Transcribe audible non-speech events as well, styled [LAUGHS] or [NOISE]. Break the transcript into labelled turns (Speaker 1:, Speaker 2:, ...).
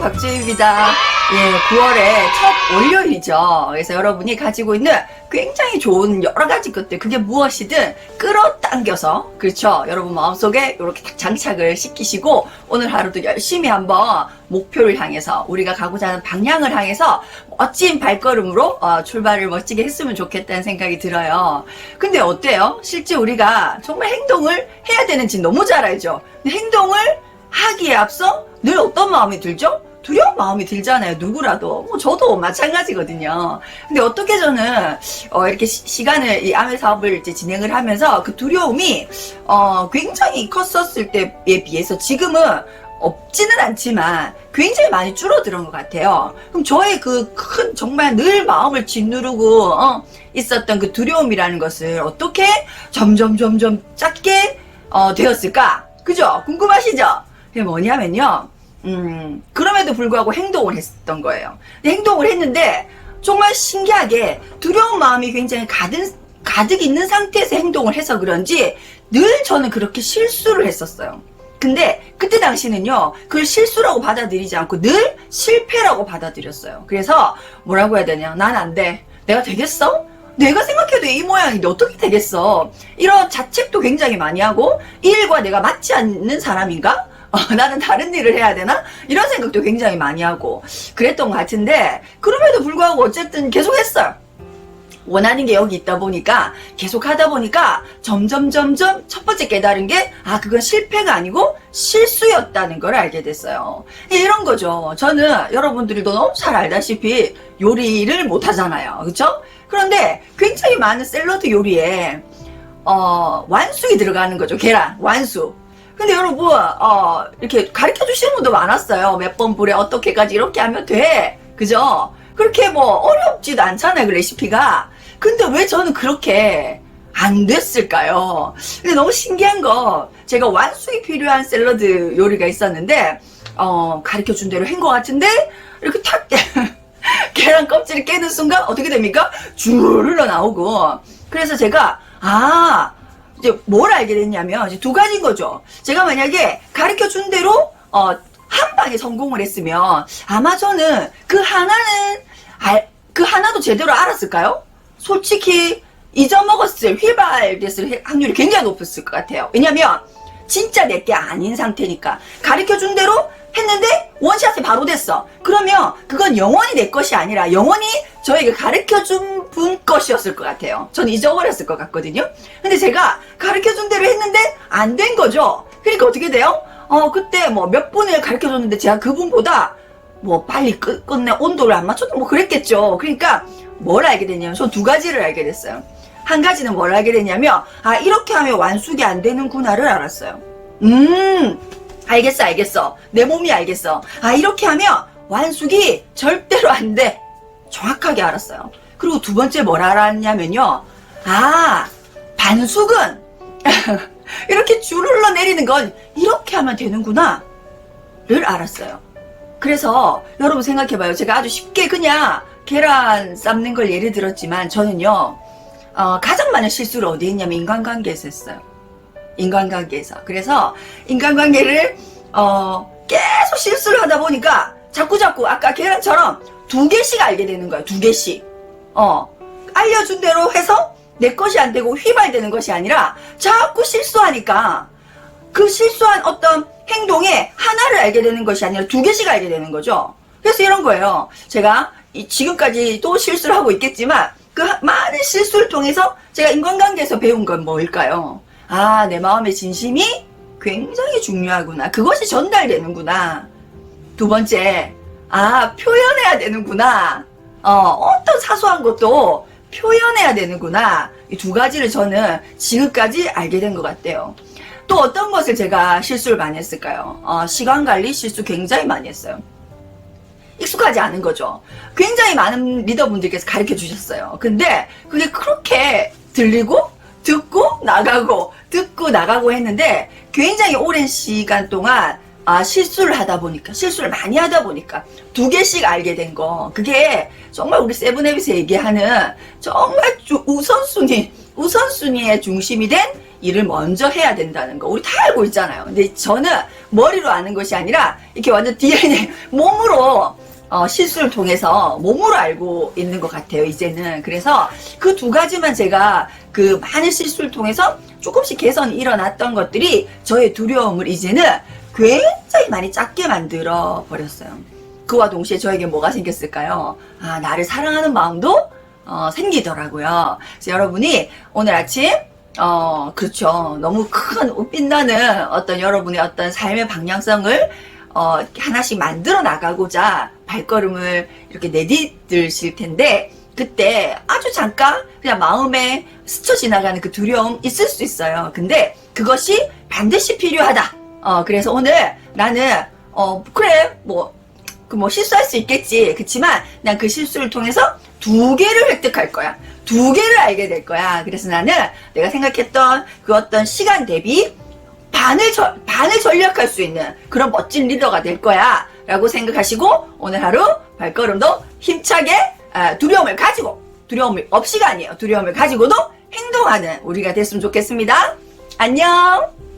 Speaker 1: 반갑습니다. 예, 9월의 첫 월요일이죠. 그래서 여러분이 가지고 있는 굉장히 좋은 여러 가지 것들, 그게 무엇이든 끌어당겨서, 그렇죠. 여러분 마음속에 이렇게 딱 장착을 시키시고, 오늘 하루도 열심히 한번 목표를 향해서, 우리가 가고자 하는 방향을 향해서 멋진 발걸음으로 어, 출발을 멋지게 했으면 좋겠다는 생각이 들어요. 근데 어때요? 실제 우리가 정말 행동을 해야 되는지 너무 잘 알죠. 행동을 하기에 앞서 늘 어떤 마음이 들죠? 두려운 마음이 들잖아요. 누구라도. 뭐 저도 마찬가지거든요. 근데 어떻게 저는 어, 이렇게 시, 간을이 아메 사업을 이제 진행을 하면서 그 두려움이 어, 굉장히 컸었을 때에 비해서 지금은 없지는 않지만 굉장히 많이 줄어드는 것 같아요. 그럼 저의 그 큰 정말 늘 마음을 짓누르고 어, 있었던 그 두려움이라는 것을 어떻게 점점 점점 작게 어, 되었을까? 그죠? 궁금하시죠? 그게 뭐냐면요. 음, 그 럼에도 불구하고 행동을 했던 거예요. 행동을 했는데 정말 신기하게 두려운 마음이 굉장히 가득, 가득 있는 상태에서 행동을 해서 그런지 늘 저는 그렇게 실수를 했었어요. 근데 그때 당시는요, 그걸 실수라고 받아들이지 않고 늘 실패라고 받아들였어요. 그래서 뭐라고 해야 되냐? 난 안 돼. 내가 되겠어? 내가 생각해도 이 모양인데 어떻게 되겠어? 이런 자책도 굉장히 많이 하고, 이 일과 내가 맞지 않는 사람인가? 어, 나는 다른 일을 해야 되나? 이런 생각도 굉장히 많이 하고, 그랬던 것 같은데, 그럼에도 불구하고 어쨌든 계속 했어요. 원하는 게 여기 있다 보니까 계속 하다 보니까 점점 점점 첫 번째 깨달은 게 아 그건 실패가 아니고 실수였다는 걸 알게 됐어요. 이런 거죠. 저는 여러분들도 너무 잘 알다시피 요리를 못 하잖아요. 그렇죠? 그런데 굉장히 많은 샐러드 요리에 어 완숙이 들어가는 거죠. 계란 완숙. 근데 여러분 어 이렇게 가르쳐 주시는 분도 많았어요. 몇 번 불에 어떻게까지 이렇게 하면 돼. 그죠? 그렇게 뭐 어렵지도 않잖아요. 그 레시피가. 근데 왜 저는 그렇게 안 됐을까요? 근데 너무 신기한 거 제가 완숙이 필요한 샐러드 요리가 있었는데 어 가르쳐 준 대로 한 것 같은데 이렇게 탁 [LAUGHS] 계란 껍질을 깨는 순간 어떻게 됩니까? 줄 흘러 나오고 그래서 제가 아 이제 뭘 알게 됐냐면 이제 두 가지인 거죠. 제가 만약에 가르쳐 준 대로 어, 한 방에 성공을 했으면 아마 저는 그 하나는 알, 그 하나도 제대로 알았을까요? 솔직히 잊어먹었을 휘발됐을 확률이 굉장히 높았을 것 같아요. 왜냐면 진짜 내게 아닌 상태니까 가르쳐 준 대로 했는데 원샷이 바로 됐어. 그러면 그건 영원히 내 것이 아니라 영원히 저에게 가르쳐 준 분 것이었을 것 같아요. 저는 잊어버렸을 것 같거든요. 근데 제가 가르쳐 준 대로 했는데 안 된 거죠. 그러니까 어떻게 돼요? 어, 그때 뭐 몇 분을 가르쳐 줬는데 제가 그분보다 뭐 빨리 끝, 끝내 온도를 안 맞춰도 뭐 그랬겠죠. 그러니까 뭘 알게 됐냐면 저 두 가지를 알게 됐어요. 한 가지는 뭘 알게 됐냐면 아 이렇게 하면 완숙이 안 되는구나를 알았어요. 음 알겠어 알겠어 내 몸이 알겠어. 아 이렇게 하면 완숙이 절대로 안 돼. 정확하게 알았어요. 그리고 두 번째 뭘 알았냐면요. 아 반숙은 [LAUGHS] 이렇게 줄 흘러내리는 건 이렇게 하면 되는구나 를 알았어요. 그래서 여러분 생각해봐요. 제가 아주 쉽게 그냥 계란 삶는 걸 예를 들었지만 저는요 어, 가장 많은 실수를 어디 했냐면 인간관계에서 했어요. 인간관계에서. 그래서 인간관계를 어, 계속 실수를 하다 보니까 자꾸 자꾸 아까 계란처럼 두 개씩 알게 되는 거예요. 두 개씩. 어 알려준 대로 해서 내 것이 안 되고 휘발되는 것이 아니라 자꾸 실수하니까 그 실수한 어떤 행동에 하나를 알게 되는 것이 아니라 두 개씩 알게 되는 거죠. 그래서 이런 거예요. 제가 이- 지금까지도 실수를 하고 있겠지만 그 하- 많은 실수를 통해서 제가 인간관계에서 배운 건 뭘까요? 아, 내 마음의 진심이 굉장히 중요하구나. 그것이 전달되는구나. 두 번째, 아, 표현해야 되는구나. 어, 어떤 사소한 것도 표현해야 되는구나. 이 두 가지를 저는 지금까지 알게 된 것 같아요. 또 어떤 것을 제가 실수를 많이 했을까요? 어, 시간 관리 실수 굉장히 많이 했어요. 익숙하지 않은 거죠. 굉장히 많은 리더분들께서 가르쳐 주셨어요. 근데 그게 그렇게 들리고 듣고 나가고 듣고 나가고 했는데 굉장히 오랜 시간 동안 아, 실수를 하다 보니까, 실수를 많이 하다 보니까, 두 개씩 알게 된 거. 그게 정말 우리 세븐앱에서 얘기하는 정말 주- 우선순위, 우선순위의 중심이 된 일을 먼저 해야 된다는 거. 우리 다 알고 있잖아요. 근데 저는 머리로 아는 것이 아니라, 이렇게 완전 DNA, 몸으로, 어, 실수를 통해서 몸으로 알고 있는 것 같아요, 이제는. 그래서 그 두 가지만 제가 그 많은 실수를 통해서 조금씩 개선이 일어났던 것들이 저의 두려움을 이제는 굉장히 많이 작게 만들어 버렸어요. 그와 동시에 저에게 뭐가 생겼을까요? 아, 나를 사랑하는 마음도 어, 생기더라고요. 그래서 여러분이 오늘 아침 어, 그렇죠. 너무 큰 빛나는 어떤 여러분의 어떤 삶의 방향성을 어, 하나씩 만들어 나가고자 발걸음을 이렇게 내디드실 텐데, 그때 아주 잠깐 그냥 마음에 스쳐 지나가는 그 두려움 있을 수 있어요. 근데 그것이 반드시 필요하다. 어, 그래서 오늘 나는, 어, 그래, 뭐, 그 뭐 실수할 수 있겠지. 그치만 난 그 실수를 통해서 두 개를 획득할 거야. 두 개를 알게 될 거야. 그래서 나는 내가 생각했던 그 어떤 시간 대비 반을, 절, 반을 전략할 수 있는 그런 멋진 리더가 될 거야. 라고 생각하시고 오늘 하루 발걸음도 힘차게 아, 두려움을 가지고 두려움이 없이가 아니에요. 두려움을 가지고도 행동하는 우리가 됐으면 좋겠습니다. 안녕!